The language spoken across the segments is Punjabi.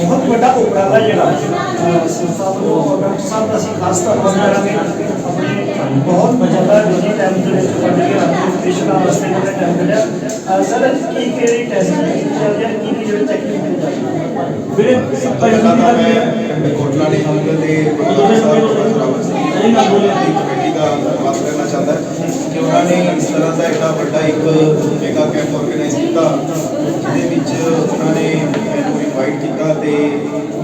ਬਹੁਤ ਵੱਡਾ ਉਪਰਾਲਾ ਜਿਹੜਾ ਸੰਸਥਾ ਵੱਲੋਂ ਡਾਕਟਰ ਸਾਹਿਬ ਦਾ ਅਸੀਂ ਖਾਸ ਧੰਨਵਾਦ ਕਰਾਂਗੇ। ਆਪਣੇ ਬਹੁਤ ਜ਼ਿਆਦਾ ਬਿਜ਼ੀ ਟਾਈਮ ਦੇ ਵਿੱਚ ਕੱਢ ਕੇ ਆਪਣੇ ਪੇਸ਼ੈਂਟਾਂ ਵਾਸਤੇ ਜਿਹੜਾ ਟਾਈਮ ਅਹ, ਸਰ ਕੀ ਕਿਹੜੀ ਟੈਸਟ ਚੱਲ ਰਿਹਾ ਕੀ ਕੀ ਜਿਹੜੇ ਚੈਕਿੰਗ ਕੀਤੇ ਜਾ ਰਹੇ ਵੀਰੇ ਪਹਿਲਾਂ ਤਾਂ ਮੈਂ ਕੋਟਲਾ ਦੇ ਹਮਲੇ ਦੇ ਸਾਹਿਬ ਬਰਾਬਰ ਸਿੰਘ ਦਾ ਧੰਨਵਾਦ ਕਰਨਾ ਚਾਹੁੰਦਾ ਕਿ ਉਹਨਾਂ ਨੇ ਇਸ ਤਰ੍ਹਾਂ ਦਾ ਇੱਕ ਵੱਡਾ ਇੱਕ ਮੇਗਾ ਕੈਂਪ ਆਰਗੇਨਾਈਜ਼ ਕੀਤਾ, ਜਿਹਦੇ ਵਿੱਚ ਉਹਨਾਂ ਨੇ ਮੈਨੂੰ ਇਨਵਾਈਟ ਕੀਤਾ ਤੇ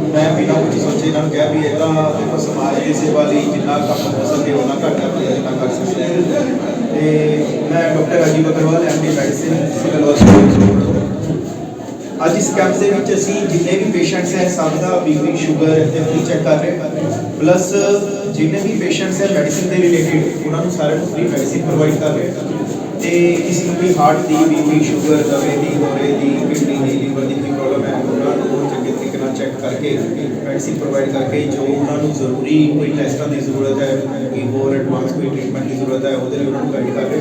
ਮੈਂ ਬਿਨਾਂ ਕੁਝ ਸੋਚੇ ਇਹਨਾਂ ਨੂੰ ਕਿਹਾ ਵੀ ਇਦਾਂ ਦੇਖੋ ਸਮਾਜ ਦੀ ਸੇਵਾ ਲਈ ਜਿੰਨਾ ਕੰਮ ਹੋ ਸਕੇ ਉਹਨਾਂ ਘੱਟ ਕਰ ਜਿੰਨਾ ਕਰ ਸਕਦੇ ਤੇ ਮੈਂ doctor Rajeev Agarwal MD medicine civil hospital ਅੱਜ ਇਸ ਕੈਂਪ ਦੇ ਵਿੱਚ ਅਸੀਂ ਜਿੰਨੇ ਵੀ ਪੇਸ਼ੈਂਟਸ ਹੈ, ਸਭ ਦਾ ਬੀਪੀ ਸ਼ੂਗਰ ਤੇ ਫ੍ਰੀ ਚੈੱਕ ਕਰ ਰਹੇ ਹਾਂ। ਪਲੱਸ ਜਿੰਨੇ ਵੀ ਪੇਸ਼ੈਂਟਸ ਹੈ ਮੈਡੀਸਿਨ ਦੇ ਰਿਲੇਟਿਡ ਉਹਨਾਂ ਨੂੰ ਸਾਰਿਆਂ ਨੂੰ ਫ੍ਰੀ ਮੈਡੀਸਿਨ ਪ੍ਰੋਵਾਈਡ ਕਰ ਰਹੇ ਹਾਂ। ਤੇ ਕਿਸੇ ਨੂੰ ਵੀ ਹਾਰਟ ਦੀ ਬੀਪੀ ਸ਼ੂਗਰ ਦਵੇ ਦੀ ਗੋਰੇ ਦੀ, ਕਿਡਨੀ ਦੀ ਲੀਵਰ ਦੀ ਕੋਈ ਪ੍ਰੋਬਲਮ ਹੈ। ਉਹਨਾਂ ਨੂੰ ਚੰਗੇ ਤਰੀਕੇ ਨਾਲ ਚੈੱਕ ਕਰਕੇ ਮੈਡੀਸਿਨ ਪ੍ਰੋਵਾਈਡ ਕਰਕੇ ਜੋ ਉਹਨਾਂ ਨੂੰ ਜ਼ਰੂਰੀ ਕੋਈ ਟੈਸਟਾਂ ਦੀ ਜ਼ਰੂਰਤ ਹੈ, ਕੋਈ ਹੋਰ ਐਡਵਾਂਸ ਕੋਈ ਟ੍ਰੀਟਮੈਂਟ ਦੀ ਜ਼ਰੂਰਤ ਹੈ, ਉਹਦੇ ਲਈ ਉਹਨਾਂ ਨੂੰ ਗਾਈਡ ਕਰ ਰਹੇ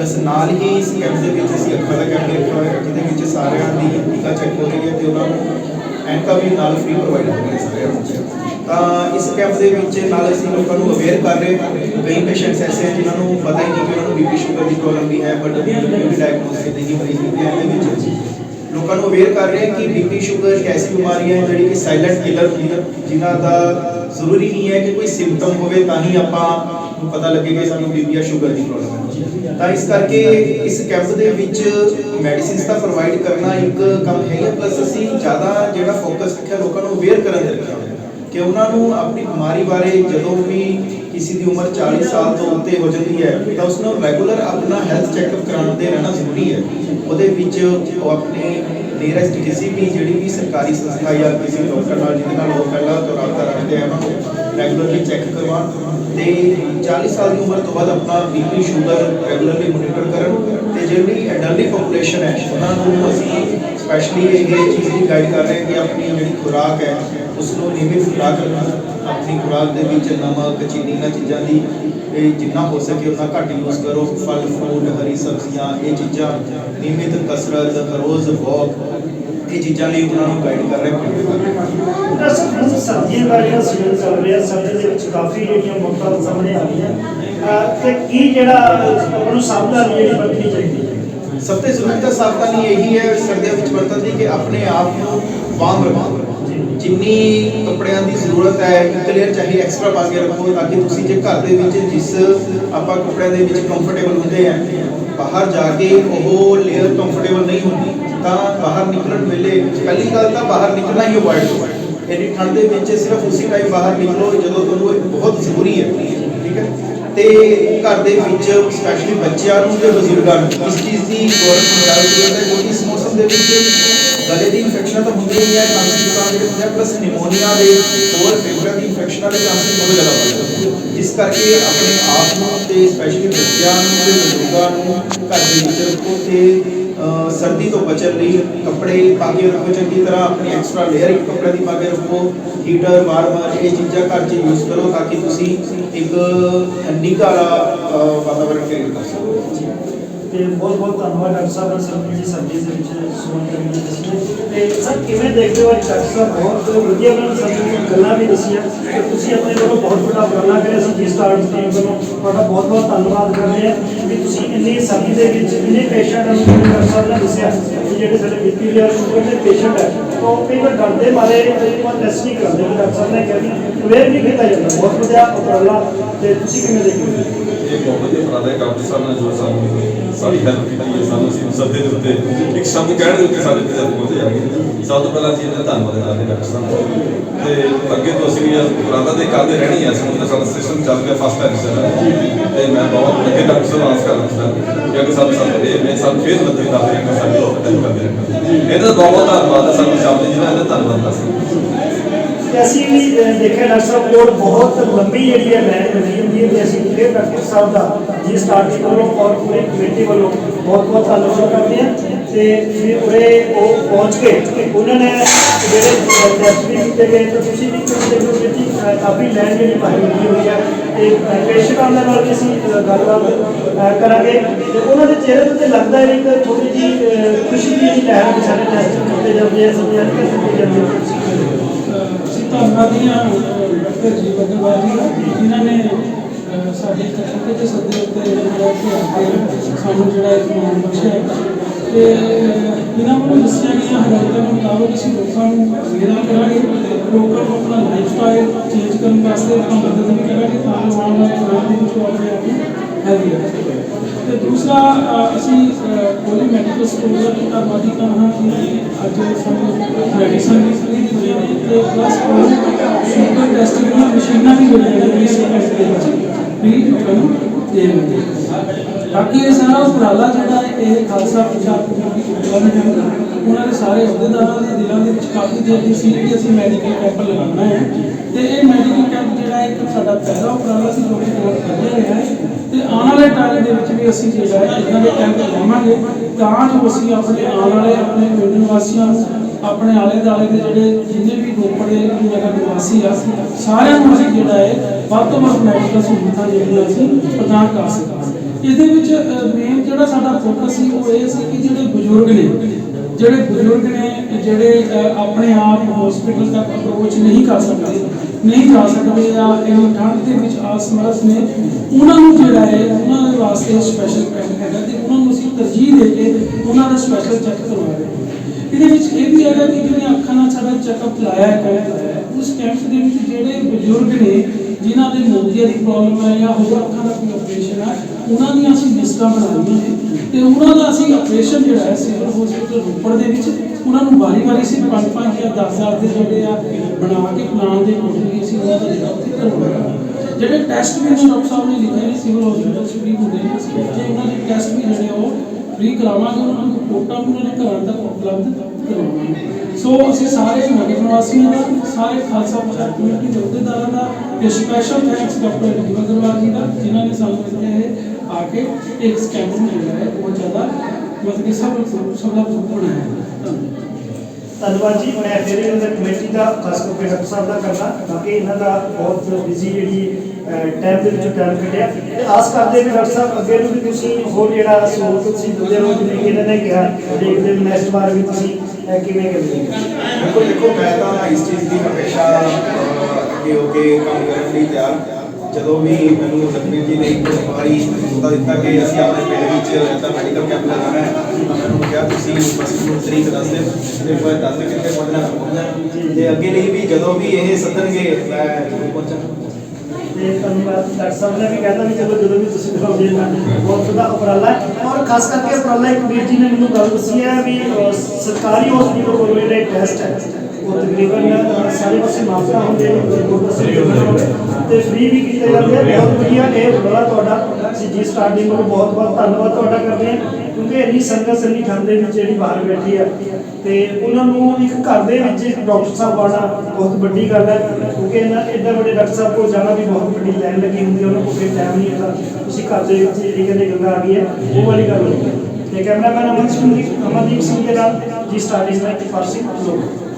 ਪਲੱਸ ਨਾਲ ਹੀ ਇਸ ਕੈਂਪ ਦੇ ਵਿੱਚ ਅਸੀਂ ਅੱਖਾਂ ਦਾ ਕੈਂਪ ਰੱਖਿਆ ਹੋਇਆ, ਜਿਹਦੇ ਵਿੱਚ ਸਾਰਿਆਂ ਦੀ ਟੀਕਾ ਚੈੱਕ ਹੋ ਰਹੀ ਹੈ ਤੇ ਉਹਨਾਂ ਨੂੰ ਐਨਕਾ ਵੀ ਨਾਲ ਫ੍ਰੀ ਪ੍ਰੋਵਾਈਡ ਹੋ ਰਹੀ ਹੈ ਸਾਰਿਆਂ ਨੂੰ। ਤਾਂ ਇਸ ਕੈਂਪ ਦੇ ਵਿੱਚ ਨਾਲ ਅਸੀਂ ਲੋਕਾਂ ਨੂੰ ਅਵੇਅਰ ਕਰ ਰਹੇ ਕਈ ਪੇਸ਼ੈਂਟਸ ਐਸੇ ਹੈ ਜਿਨ੍ਹਾਂ ਨੂੰ ਪਤਾ ਹੀ ਨਹੀਂ ਕਿ ਉਹਨਾਂ ਨੂੰ ਬੀਪੀ ਸ਼ੂਗਰ ਦੀ ਪ੍ਰੋਬਲਮ ਵੀ ਹੈ ਬਟ ਵੀ ਡਾਇਗਨੋਸ ਨਹੀਂ ਮਰੀਜ਼ ਹੁੰਦੇ ਹਨ ਇਹਦੇ ਵਿੱਚ ਲੋਕਾਂ ਨੂੰ ਅਵੇਅਰ ਕਰ ਰਹੇ ਹਾਂ ਕਿ ਬੀਪੀ ਸ਼ੂਗਰ ਇੱਕ ਐਸੀ ਬਿਮਾਰੀ ਹੈ, ਜਿਹੜੀ ਕਿ ਸਾਇਲੈਂਟ ਕਿਲਰ ਹੁੰਦੀ ਹੈ, ਜਿਨ੍ਹਾਂ ਦਾ ਜ਼ਰੂਰੀ ਨਹੀਂ ਹੈ ਕਿ ਕੋਈ ਸਿੰਪਟਮ ਹੋਵੇ ਤਾਂ ਹੀ ਆਪਾਂ ਨੂੰ ਪਤਾ ਲੱਗੇ ਕਿ ਸਾਨੂੰ ਬੀਪੀ ਜਾਂ ਸ਼ੂਗਰ ਦੀ ਪ੍ਰੋਬਲਮ ਹੈ। ਤਾਂ ਇਸ ਕਰਕੇ ਇਸ ਕੈਂਪ ਦੇ ਵਿੱਚ ਮੈਡੀਸਿਨਸ ਦਾ ਪ੍ਰੋਵਾਈਡ ਕਰਨਾ ਇੱਕ ਕੰਮ ਹੈ ਹੀ ਪਲੱਸ ਅਸੀਂ ਜ਼ਿਆਦਾ ਜਿਹੜਾ ਫੋਕਸ ਰੱਖਿਆ, ਲੋਕਾਂ ਨੂੰ ਅਵੇਅਰ ਕਰਨ ਤੇ ਰੱਖਿਆ ਕਿ ਉਹਨਾਂ ਨੂੰ ਆਪਣੀ ਬਿਮਾਰੀ ਬਾਰੇ ਜਦੋਂ ਵੀ ਕਿਸੇ ਦੀ ਉਮਰ 40 ਸਾਲ ਤੋਂ ਉੱਤੇ ਹੋ ਜਾਂਦੀ ਹੈ, ਤਾਂ ਉਸ ਨੂੰ ਰੈਗੂਲਰ ਆਪਣਾ ਹੈਲਥ ਚੈੱਕਅਪ ਕਰਾਉਣ ਦੇ ਰਹਿਣਾ ਜ਼ਰੂਰੀ ਹੈ। ਉਹਦੇ ਵਿੱਚ ਉਹ ਆਪਣੇ ਨੀਅਰੈਸਟ ਕਿਸੇ ਵੀ ਜਿਹੜੀ ਵੀ ਸਰਕਾਰੀ ਸੰਸਥਾ ਜਾਂ ਕਿਸੇ ਡਾਕਟਰ ਨਾਲ ਜਿਹਦੇ ਨਾਲ ਉਹ ਪਹਿਲਾਂ ਤੋਂ ਰਾਬਤਾ ਰੱਖਦੇ ਆ, ਉਹਨਾਂ ਨੂੰ ਰੈਗੂਲਰਲੀ ਚੈੱਕ ਕਰਵਾਉਣ ਤੇ 40 ਸਾਲ ਦੀ ਉਮਰ ਤੋਂ ਬਾਅਦ ਆਪਣਾ ਬੀਪੀ ਸ਼ੂਗਰ ਰੈਗੂਲਰਲੀ ਮੋਨੀਟਰ ਕਰਨ ਤੇ ਜਿਹੜੀ ਐਡਲਟਰੀ ਪੋਪੂਲੇਸ਼ਨ ਹੈ, ਉਹਨਾਂ ਨੂੰ ਅਸੀਂ ਸਪੈਸ਼ਲੀ ਇਹ ਚੀਜ਼ ਦੀ ਗਾਈਡ ਕਰ ਰਹੇ ਹਾਂ ਕਿ ਆਪਣੀ ਜਿਹੜੀ ਖੁਰਾਕ ਹੈ ਉਸ ਨੂੰ ਨਿਯਮਿਤ ਖੁਰਾਕ ਰੱਖਣਾ। ਆਪਣੀ ਖੁਰਾਕ ਦੇ ਵਿੱਚ ਨਮਕ ਚੀਨੀ ਇਹਨਾਂ ਚੀਜ਼ਾਂ ਦੀ ਇਹ ਜਿੰਨਾ ਹੋ ਸਕੇ ਉਨਾ ਘੱਟ ਯੂਜ਼ ਕਰੋ। ਫਲ ਫਰੂਟ ਹਰੀ ਸਬਜ਼ੀਆਂ ਇਹ ਚੀਜ਼ਾਂ ਨਿਯਮਿਤ ਕਸਰਤ ਰੋਜ਼ ਵਾਕ ਇਹ ਚੀਜ਼ਾਂ ਲਈ ਉਹਨਾਂ ਨੂੰ ਗਾਈਡ ਕਰ ਰਹੇ ਹਾਂ ਦਾ ਜਿਹੜਾ ਸੀਜ਼ਨ ਚੱਲ ਰਿਹਾ। ਸਰਦੀ ਦੇ ਵਿੱਚ ਕਾਫੀ ਜਿਹੜੀਆਂ ਮੌਤਾਂ ਸਾਹਮਣੇ ਆ ਰਹੀਆਂ। ਤੇ ਕੀ ਜਿਹੜਾ ਆਪਾਂ ਨੂੰ ਸਾਵਧਾਨੀ ਜਿਹੜੀ ਵਰਤਣੀ ਚਾਹੀਦੀ ਹੈ? ਸਭ ਤੋਂ ਜ਼ਰੂਰੀ ਤਾਂ ਸਾਵਧਾਨੀ ਇਹੀ ਹੈ ਸਰਦੀਆਂ ਵਿੱਚ ਵਰਤਣ ਦੀ ਕਿ ਆਪਣੇ ਆਪ ਨੂੰ ਵਾਰਮ ਰੱਖੋ। ਜਿੰਨੀ ਕੱਪੜਿਆਂ ਦੀ ਜ਼ਰੂਰਤ ਹੈ, ਇੱਕ ਲੇਅਰ ਚਾਹੇ ਐਕਸਟਰਾ ਪਾ ਕੇ ਰੱਖੋ ਤਾਂ ਕਿ ਤੁਸੀਂ ਜੇ ਘਰ ਦੇ ਵਿੱਚ ਜਿਸ ਆਪਾਂ ਕੱਪੜਿਆਂ ਦੇ ਵਿੱਚ ਕੰਫਰਟੇਬਲ ਹੁੰਦੇ ਆ, ਬਾਹਰ ਜਾ ਕੇ ਉਹ ਲੇਅਰ ਕੰਫਰਟੇਬਲ ਨਹੀਂ ਹੁੰਦੀ, ਤਾਂ ਬਾਹਰ ਨਿਕਲਣ ਵੇਲੇ ਪਹਿਲੀ ਗੱਲ ਤਾਂ ਬਾਹਰ ਨਿਕਲਣਾ ਹੀ ਅਵੋਇਡ ਕਰੋ। ਇੰਨੀ ਠੰਡ ਦੇ ਵਿੱਚ ਸਿਰਫ ਉਸੇ ਟਾਈਮ ਬਾਹਰ ਨਿਕਲੋ ਜਦੋਂ ਤੁਹਾਨੂੰ ਬਹੁਤ ਜ਼ਰੂਰੀ ਹੈ। ਠੀਕ ਹੈ? ਤੇ ਘਰ ਦੇ ਵਿੱਚ ਸਪੈਸ਼ਲੀ ਬੱਚਿਆਂ ਨੂੰ ਤੇ ਬਜ਼ੁਰਗਾਂ ਨੂੰ, ਇਸ ਚੀਜ਼ ਦੀ ਗੌਰ ਜ਼ਿਆਦਾ ਜ਼ਰੂਰਤ ਹੈ ਕਿਉਂਕਿ ਇਸ ਮੌਸਮ ਦੇ ਵਿੱਚ ਗਲੇ ਦੀ ਇਨਫੈਕਸ਼ਨ ਤਾਂ ਹੁੰਦੀ ਹੀ ਹੈ ਖਾਂਸੀ ਜ਼ੁਕਾਮ ਜਿਹੜੇ ਹੁੰਦੇ ਆ ਪਲੱਸ ਨਿਮੋਨੀਆ ਦੇ ਹੋਰ ਫੇਫੜਿਆਂ ਦੀ ਇਨਫੈਕਸ਼ਨਾਂ ਦੇ ਚਾਂਸਸ ਬਹੁਤ ਜ਼ਿਆਦਾ ਵੱਧ ਜਾਂਦੇ ਆ। ਜਿਸ ਕਰਕੇ ਆਪਣੇ ਆਪ ਨੂੰ ਤੇ ਸਪੈਸ਼ਲੀ ਬੱਚਿਆਂ ਨੂੰ ਤੇ ਬਜ਼ੁਰਗਾਂ ਨੂੰ, ਘਰ ਦੇ ਵਿੱਚ ਰੱਖੋ ਤੇ ਅਹ, ਸਰਦੀ ਤੋਂ ਬਚਣ ਲਈ ਕੱਪੜੇ ਪਾ ਕੇ ਰੱਖੋ ਚੰਗੀ ਤਰ੍ਹਾਂ ਆਪਣੀ ਐਕਸਟਰਾ ਲੇਅਰ ਇੱਕ ਕੱਪੜੇ ਦੀ ਪਾ ਕੇ ਰੱਖੋ ਹੀਟਰ ਵਾਰਮਰ ਇਹ ਚੀਜ਼ਾਂ ਘਰ 'ਚ ਯੂਜ਼ ਕਰੋ ਤਾਂ ਕਿ ਤੁਸੀਂ ਇੱਕ ਨਿੱਘਾ ਅਹ, ਤੇ ਬਹੁਤ ਬਹੁਤ ਧੰਨਵਾਦ ਡਾਕਟਰ ਸਾਹਿਬ ਨੇ ਸਰ ਜੀ ਸਰਦੀ ਦੇ ਵਿੱਚ ਸੁਣ ਕੇ ਮੈਨੂੰ ਦੱਸਿਆ ਤੇ ਸਰ ਕਿਵੇਂ ਦੇਖਦੇ ਹੋ ਡਾਕਟਰ ਸਾਹਿਬ? ਬਹੁਤ ਵਧੀਆ ਉਹਨਾਂ ਨੇ ਸਾਨੂੰ ਗੱਲਾਂ ਵੀ ਦੱਸੀਆਂ। ਤੇ ਤੁਸੀਂ ਆਪਣੇ ਵੱਲੋਂ ਬਹੁਤ ਵੱਡਾ ਉਪਰਾਲਾ ਕਰਿਆ ਸੀ ਜੀ ਸਟਾਰਟ ਟੀਮ ਵੱਲੋਂ ਤੁਹਾਡਾ ਬਹੁਤ ਬਹੁਤ ਧੰਨਵਾਦ ਕਰਦੇ ਹਾਂ। ਇੰਨੀ ਸਰਦੀ ਦੇ ਵਿੱਚ ਇੰਨੇ ਪੇਸ਼ੈਂਟ ਨੂੰ ਡਾਕਟਰ ਸਾਹਿਬ ਨੇ ਦੱਸਿਆ ਕਿ ਜਿਹੜੇ ਸਾਡੇ ਬੀਪੀ ਜਾਂ ਸ਼ੂਗਰ ਦੇ ਪੇਸ਼ੈਂਟ ਹੈ ਉਹ ਕਈ ਵਾਰ ਡਰਦੇ ਮਾਰੇ, ਕਈ ਟੈਸਟ ਨਹੀਂ ਕਰਾਉਂਦੇ ਡਾਕਟਰ ਸਾਹਿਬ ਨੇ ਕਿਹਾ ਵੀ ਅਵੇਅਰ ਨਹੀਂ ਕੀਤਾ ਜਾਂਦਾ। ਬਹੁਤ ਵਧੀਆ ਉਪਰਾਲਾ ਤੇ ਤੁਸੀਂ ਕਿਵੇਂ ਦੇਖਦੇ ਹੋ ਇਹ ਬਹੁਤ ਵਧੀਆ ਉਪਰਾਲਾ ਹੈ ਡਾਕਟਰ ਸਾਹਿਬ ਨੇ ਜੋ ਸਾਨੂੰ ਸਾਡੀ ਹੈਲਪ ਕੀਤੀ ਹੈ ਸਾਨੂੰ ਅਸੀਂ ਸਭ ਦੇ ਉੱਤੇ ਇੱਕ ਸ਼ਬਦ ਕਹਿਣ ਦੇ ਉੱਤੇ ਸਾਡੇ ਤੇ ਜਦ ਪਹੁੰਚ ਜਾਣਗੇ। ਸਭ ਤੋਂ ਪਹਿਲਾਂ ਅਸੀਂ ਇਹਨਾਂ ਦਾ ਧੰਨਵਾਦ ਕਰਦੇ ਹਾਂ ਡਾਕਟਰ ਸਾਹਿਬ ਦਾ ਤੇ ਅੱਗੇ ਤੋਂ ਅਸੀਂ ਵੀ ਇਹ ਉਪਰਾਲਾ ਤੇ ਕਰਦੇ ਰਹਿਣੀ ਹੈ ਸਾਨੂੰ ਸਾਡਾ ਸਿਸਟਮ ਚੱਲ ਗਿਆ ਫਸਟ ਟਾਈਮ ਸਰ ਤੇ ਮੈਂ ਬਹੁਤ ਅੱਗੇ ਡਾਕਟਰ ਸਾਹਿਬ ਨੂੰ ਆਸ ਕਰਦਾ ਸਰ, ਕਿ ਅੱਗੇ ਸਾਨੂੰ ਸਾਨੂੰ ਇਹ ਮੈਂ ਸਾਨੂੰ ਫੇਰ ਮਦਦ ਕਰਦੇ ਰਹਿਣਾ, ਸਾਡੀ ਲੋਕ ਕਰਦੇ ਰਹਿਣਾ। ਇਹਦਾ ਬਹੁਤ ਬਹੁਤ ਧੰਨਵਾਦ ਹੈ ਸਾਨੂੰ ਸ਼ਬਦ ਜਿਹੜਾ ਇਹਦਾ ਧੰਨਵਾਦ ਦੱਸ ਤੇ ਅਸੀਂ ਵੀ ਦੇਖਿਆ ਡਾਕਟਰ ਸਾਹਿਬ ਕੋਲ ਬਹੁਤ ਲੰਬੀ ਜਿਹੜੀ ਹੈ ਲਾਈਨ ਬਣੀ ਹੁੰਦੀ ਹੈ ਤੇ ਅਸੀਂ ਫਿਰ ਡਾਕਟਰ ਸਾਹਿਬ ਦਾ ਜੀ ਸਟਾਰਟਿੰਗ ਵੱਲੋਂ ਔਰ ਪੂਰੀ ਕਮੇਟੀ ਵੱਲੋਂ ਬਹੁਤ ਬਹੁਤ ਧੰਨਵਾਦ ਕਰਦੇ ਹਾਂ। ਤੇ ਫਿਰ ਉਰੇ ਉਹ ਪਹੁੰਚ ਕੇ ਉਹਨਾਂ ਨੇ ਜਿਹੜੇ ਟੈਸਟ ਵੀ ਕੀਤੇ ਗਏ ਤੇ ਤੁਸੀਂ ਵੀ ਕਿਸੇ ਦੇ ਵਿੱਚ ਕਾਫੀ ਲਾਈਨ ਜਿਹੜੀ ਪਾਈ ਲੱਗੀ ਹੋਈ ਹੈ ਤੇ ਅਹ, ਪੇਸ਼ੈਂਟਾਂ ਦੇ ਨਾਲ ਵੀ ਅਸੀਂ ਗੱਲਬਾਤ ਕਰਾਂਗੇ ਤੇ ਉਹਨਾਂ ਦੇ ਚਿਹਰੇ ਤੇ ਲੱਗਦਾ ਹੈ ਕਿ ਥੋੜੀ ਜੀ ਖੁਸ਼ੀ ਦੀ ਲਹਿਰ ਸਾਡੇ ਟੈਸਟ ਕੀਤੇ ਜਾਂਦੇ ਆ ਸਮਝਿਆ ਕਿ ਜਾਂਦੇ ਅਸੀਂ ਡਾਕਟਰ ਜੀ ਬੱਗਰਵਾਲ ਜਿਨ੍ਹਾਂ ਨੇ ਸਾਡੇ ਇੱਕ ਛੋਟੇ ਸੱਦੇ ਉੱਤੇ ਜਿਹੜਾ ਕਿ ਆ ਸਾਨੂੰ ਜਿਹੜਾ ਇੱਕ ਮਾਣ ਬਖਸ਼ਿਆ ਤੇ ਇਹਨਾਂ ਵੱਲੋਂ ਦੱਸੀਆਂ ਗਈਆਂ ਹਦਾਇਤਾਂ ਮੁਤਾਬਕ ਅਸੀਂ ਲੋਕਾਂ ਨੂੰ ਅਵੇਅਰ ਕਰਾਂਗੇ ਲੋਕਾਂ ਨੂੰ ਆਪਣਾ ਲਾਈਫ ਸਟਾਈਲ ਚੇਂਜ ਕਰਨ ਵਾਸਤੇ ਆਪਾਂ ਮਦਦ ਕਰਾਂਗੇ ਤਾਂ ਆਉਣ ਵਾਲੇ ਸਮੇਂ ਦੇ ਵਿੱਚ ਉਹ ਆਪਣੇ ਆਪ ਨੂੰ ਹੈਲਦੀ ਰੱਖ ਤੇ ਦੂਸਰਾ ਅਹ, ਅਸੀਂ ਕੋਲੀ ਮੈਡੀਕਲ ਸਟੋਰ ਦਾ ਵੀ ਧੰਨਵਾਦੀ ਕਹਾਂ ਕਿ ਅੱਜ ਸਾਨੂੰ ਮੈਡੀਸਨ ਵੀ ਫ੍ਰੀ ਦਿੱਤੀ ਤੇ ਪਲੱਸ ਸ਼ੂਗਰ ਟੈਸਟ ਦੀਆਂ ਮਸ਼ੀਨਾਂ ਵੀ ਜਿਹੜੀਆਂ ਨੇ ਇਸ ਦੇ ਵਿੱਚ ਫ੍ਰੀ ਲੋਕਾਂ ਨੂੰ ਦੇ ਰਹੇ ਬਾਕੀ ਇਹ ਸਾਰਾ ਉਪਰਾਲਾ ਜਿਹੜਾ ਇਹ ਖਾਲਸਾ ਪੰਜਾਬ ਕਮੇਟੀ ਉਪਰਾਲਾ ਉਹਨਾਂ ਦੇ ਸਾਰੇ ਅਹੁਦੇਦਾਰਾਂ ਦੇ ਦਿਲਾਂ ਦੇ ਵਿੱਚ ਕਾਫੀ ਦੇਰ ਦੀ ਸੀ ਕਿ ਅਸੀਂ ਮੈਡੀਕਲ ਕੈਂਪ ਲਗਾਉਣਾ ਹੈ। ਤੇ ਇਹ ਮੈਡੀਕਲ ਕੈਂਪ ਜਿਹੜਾ ਇੱਕ ਸਾਡਾ ਪਹਿਲਾ ਉਪਰਾਲਾ ਸੀ ਜੋ ਕਿ ਬਹੁਤ ਵਧੀਆ ਰਿਹਾ ਹੈ। ਤੇ ਆਉਣ ਵਾਲੇ ਟਾਈਮ ਦੇ ਵਿੱਚ ਵੀ ਅਸੀਂ ਜਿਹੜਾ ਹੈ ਇਦਾਂ ਦੇ ਕੈਂਪ ਲਾਵਾਂਗੇ ਤਾਂ ਜੋ ਅਸੀਂ ਆਪਣੇ ਆਉਣ ਵਾਲੇ, ਆਪਣੇ ਪਿੰਡ ਨਿਵਾਸੀਆਂ ਆਪਣੇ ਆਲੇ ਦੁਆਲੇ ਦੇ ਜਿਹੜੇ ਜਿੰਨੇ ਵੀ ਰੋਪੜ ਦੇ ਜਗ੍ਹਾ ਨਿਵਾਸੀ ਆ, ਸਾਰਿਆਂ ਨੂੰ ਅਸੀਂ ਜਿਹੜਾ ਹੈ ਵੱਧ ਤੋਂ ਵੱਧ ਮੈਡੀਕਲ ਸਹੂਲਤਾਂ ਜਿਹੜੀਆਂ ਅਸੀਂ ਪ੍ਰਦਾਨ ਕਰ ਸਕਾਂਗੇ ਇਹਦੇ ਵਿੱਚ ਮੇਨ ਜਿਹੜਾ ਸਾਡਾ ਫੋਕਸ ਸੀ, ਉਹ ਇਹ ਸੀ ਕਿ ਜਿਹੜੇ ਬਜ਼ੁਰਗ ਨੇ, ਜਿਹੜੇ ਬਜ਼ੁਰਗ ਨੇ, ਜਿਹੜੇ ਆਪਣੇ ਆਪ ਹਸਪੀਟਲ ਤੱਕ ਅਪਰੋਚ ਨਹੀਂ ਕਰ ਸਕਦੇ, ਨਹੀਂ ਜਾ ਸਕਦੇ ਜਾਂ ਇਹ ਠੰਡ ਦੇ ਵਿੱਚ ਅਸਮਰਥ ਨੇ, ਉਹਨਾਂ ਨੂੰ ਜਿਹੜਾ ਹੈ, ਉਹਨਾਂ ਦੇ ਵਾਸਤੇ ਸਪੈਸ਼ਲ ਕੈਂਪ ਹੈਗਾ ਤੇ ਉਹਨਾਂ ਨੂੰ ਅਸੀਂ ਤਰਜੀਹ ਦੇ ਕੇ ਉਹਨਾਂ ਦਾ ਸਪੈਸ਼ਲ ਚੈੱਕ ਕਰਵਾ ਰਹੇ ਹਾਂ। ਇਹਦੇ ਵਿੱਚ ਇਹ ਵੀ ਹੈਗਾ ਕਿ ਜਿਹੜੇ ਅੱਖਾਂ ਨਾਲ ਸਾਡਾ ਚੈੱਕਅਪ ਲਾਇਆ ਕੈਂਪ ਲਾਇਆ ਹੈ, ਉਸ ਕੈਂਪ ਦੇ ਵਿੱਚ ਜਿਹੜੇ ਬਜ਼ੁਰਗ ਨੇ ਜਿਨ੍ਹਾਂ ਦੇ ਮੋਤੀਆ ਦੀ ਪ੍ਰੋਬਲਮ ਹੈ ਜਾਂ ਹੋਰ ਅੱਖਾਂ ਦਾ ਕੋਈ ਆਪਰੇਸ਼ਨ ਹੈ ਉਹਨਾਂ ਦੀਆਂ ਅਸੀਂ ਲਿਸਟਾਂ ਬਣਾਈਆਂ ਨੇ। ਤੇ ਉਹਨਾਂ ਦਾ ਅਸੀਂ ਆਪਰੇਸ਼ਨ ਜਿਹੜਾ ਹੈ ਸਿਵਲ ਹਸਪੀਟਲ ਰੋਪੜ ਦੇ ਵਿੱਚ ਉਹਨਾਂ ਨੂੰ ਵਾਰੀ-ਵਾਰੀ ਸੀ 5-5 ਜਾਂ 10 ਦੇ ਜਿਹੜੇ ਆ ਬਣਾ ਕੇ ਪਲਾਨ ਦੇ ਮੁਤਾਬਿਕ ਅਸੀਂ ਉਹਨਾਂ ਦਾ ਜਿਹੜਾ ਉੱਥੇ ਕਰਵਾਉਣਾ ਜਿਹੜੇ ਟੈਸਟ ਵੀ ਉਹਨਾਂ ਡਾਕਟਰ ਸਾਹਿਬ ਨੇ ਲਿਖੇ ਨੇ ਸਿਵਲ ਹਸਪੀਟਲ ਚ ਫ੍ਰੀ ਹੁੰਦੇ ਨੇ। ਅਸੀਂ ਉੱਥੇ ਉਹਨਾਂ ਦੇ ਟੈਸਟ ਵੀ ਜਿਹੜੇ ਆ ਉਹ ਫ੍ਰੀ ਕਰਾਵਾਂਗੇ ਉਹਨਾਂ ਨੂੰ ਰਿਪੋਰਟਾਂ ਵੀ ਉਹਨਾਂ ਦੇ ਘਰਾਂ ਤੱਕ ਉਪਲਬਧ ਕਰਵਾਵਾਂਗੇ ਸੋ ਅਸੀਂ ਸਾਰੇ ਨਗਰ ਨਿਵਾਸੀਆਂ ਦਾ, ਸਾਰੇ ਖਾਲਸਾ ਪੰਜਾਬ ਕਮੇਟੀ ਦੇ ਅਹੁਦੇਦਾਰਾਂ ਦਾ ਤੇ special thanks doctor Rajeev Agarwal ji ਦਾ, ਜਿਨ੍ਹਾਂ ਨੇ ਸਾਨੂੰ ਇੱਥੇ ਇਹ ਆ ਕੇ ਇੱਕ ਸਕੈਂਪ ਨੂੰ ਜਿਹੜਾ ਹੈ। ਬਹੁਤ ਜ਼ਿਆਦਾ ਮਤਲਬ ਕਿ ਸਭ ਸਭ ਦਾ ਬਣਾਇਆ ਹੈ ਧੰਨਵਾਦ। ਧੰਨਵਾਦ ਜੀ। ਮੈਂ ਫਿਰ ਇਹਨਾਂ ਦੀ ਕਮੇਟੀ ਦਾ, ਖਾਸ ਕਰਕੇ ਡਾਕਟਰ ਸਾਹਿਬ ਦਾ ਕਰਨਾ, ਬਾਕੀ ਇਹਨਾਂ ਦਾ ਬਹੁਤ ਬਿਜ਼ੀ ਜਿਹੜੀ ਟਾਈਮ ਦੇ ਵਿੱਚੋਂ ਟਾਈਮ ਕੱਢਿਆ। ਤੇ ਆਸ ਕਰਦੇ ਵੀ ਡਾਕਟਰ ਸਾਹਿਬ, ਅੱਗੇ ਨੂੰ ਵੀ ਤੁਸੀਂ ਹੋਰ ਜਿਹੜਾ ਸਹੂਲਤ ਤੁਸੀਂ ਦਿੰਦੇ ਰਹੋ ਜਿਵੇਂ ਇਹਨਾਂ ਨੇ ਕਿਹਾ। ਦੇਖਦੇ ਵੀ ਨੈਕਸਟ ਵਾਰ ਵੀ ਤੁਸੀਂ ਕਿਵੇਂ ਕਰਦੇ ਦੇਖੋ ਦੇਖੋ, ਮੈਂ ਤਾਂ ਇਸ ਚੀਜ਼ ਦੀ ਹਮੇਸ਼ਾ ਅੱਗੇ ਹੋ ਕੇ ਕੰਮ ਕਰਨ ਲਈ ਤਿਆਰ ਜਦੋਂ ਵੀ ਮੈਨੂੰ ਲਖਵੀਰ ਜੀ ਨੇ ਇੱਕ ਵਾਰੀ ਸੋਚਾ ਦਿੱਤਾ ਕਿ ਅਸੀਂ ਆਪਣੇ ਪਿੰਡ ਵਿੱਚ ਇੱਦਾਂ ਮੈਡੀਕਲ ਕੈਂਪ ਲਗਾਉਣਾ ਹੈ ਤਾਂ ਮੈਨੂੰ ਕਿਹਾ ਤੁਸੀਂ ਬਸ ਨੂੰ ਤਰੀਕ ਦੱਸ ਦਿਓ ਤੇ ਫਿਰ ਦੱਸ ਦਿਓ ਕਿੱਥੇ ਪਹੁੰਚਣਾ ਪਹੁੰਚਣਾ। ਤੇ ਅੱਗੇ ਲਈ ਵੀ ਜਦੋਂ ਵੀ ਇਹ ਸੱਦਣਗੇ ਮੈਂ ਜ਼ਰੂਰ ਪਹੁੰਚਾਂਗਾ ਤੇ ਧੰਨਵਾਦ। ਡਾਕਟਰ ਸਾਹਿਬ ਨੇ ਵੀ ਕਹਿੰਦਾ ਵੀ ਚਲੋ ਜਦੋਂ ਵੀ ਤੁਸੀਂ ਕਰਾਉਂਦੇ ਨਾ ਬਹੁਤ ਵੱਡਾ ਉਪਰਾਲਾ ਹੈ। ਔਰ ਖਾਸ ਕਰਕੇ ਉਪਰਾਲਾ ਇੱਕ ਵੀਰ ਜੀ ਨੇ ਮੈਨੂੰ ਗੱਲ ਦੱਸੀ ਹੈ ਵੀ ਅਹ, ਸਰਕਾਰੀ ਹਸਪੀਟਲ ਕੋਲ ਜਿਹੜੇ ਟੈਸਟ ਹੈ। ਉਹ ਤਕਰੀਬਨ ਸਾਰੇ ਪਾਸੇ ਮਾਫਤਾ ਹੁੰਦੇ ਨੇ ਹੋਵੇ ਤੇ ਫ੍ਰੀ ਵੀ ਕੀਤੇ ਜਾਂਦੇ ਆ। ਬਹੁਤ ਵਧੀਆ ਇਹ ਉਪਰਾਲਾ ਤੁਹਾਡਾ ਜੀ ਸਟਾਰਟਿੰਗ ਨੂੰ ਬਹੁਤ ਬਹੁਤ ਧੰਨਵਾਦ ਤੁਹਾਡਾ ਕਰਦੇ ਹਾਂ ਕਿਉਂਕਿ ਇੰਨੀ ਸੰਗਤ ਇੰਨੀ ਠੰਡ ਦੇ ਵਿੱਚ ਜਿਹੜੀ ਬਾਹਰ ਬੈਠੀ ਆ। ਤੇ ਉਹਨਾਂ ਨੂੰ ਇੱਕ ਘਰ ਦੇ ਵਿੱਚ ਡਾਕਟਰ ਸਾਹਿਬ ਆਉਣਾ ਬਹੁਤ ਵੱਡੀ ਗੱਲ ਹੈ ਕਿਉਂਕਿ ਇਹਨਾਂ ਇੱਦਾਂ ਵੱਡੇ ਡਾਕਟਰ ਸਾਹਿਬ ਕੋਲ ਜਾਣਾ ਵੀ ਬਹੁਤ ਵੱਡੀ ਲਾਈਨ ਲੱਗੀ ਹੁੰਦੀ ਹੈ ਉਹਨਾਂ ਕੋਲ ਕੋਈ ਟਾਈਮ ਨਹੀਂ ਹੁੰਦਾ ਤੁਸੀਂ ਘਰ ਦੇ ਵਿੱਚ ਜਿਹੜੀ ਕਹਿੰਦੇ ਗੰਗਾ ਆ ਗਈ ਹੈ ਉਹ ਵਾਲੀ ਗੱਲ ਹੋਈ। ਤੇ ਕੈਮਰਾਮੈਨ ਅਮਨ ਸਿੰਘ ਜੀ ਅਮਨਦੀਪ ਸਿੰਘ ਦੇ ਨਾਲ ਜੀ ਸਟਾਰਟਿੰਗ ਦਾ ਫਾਰਸੀ ਲੋਕ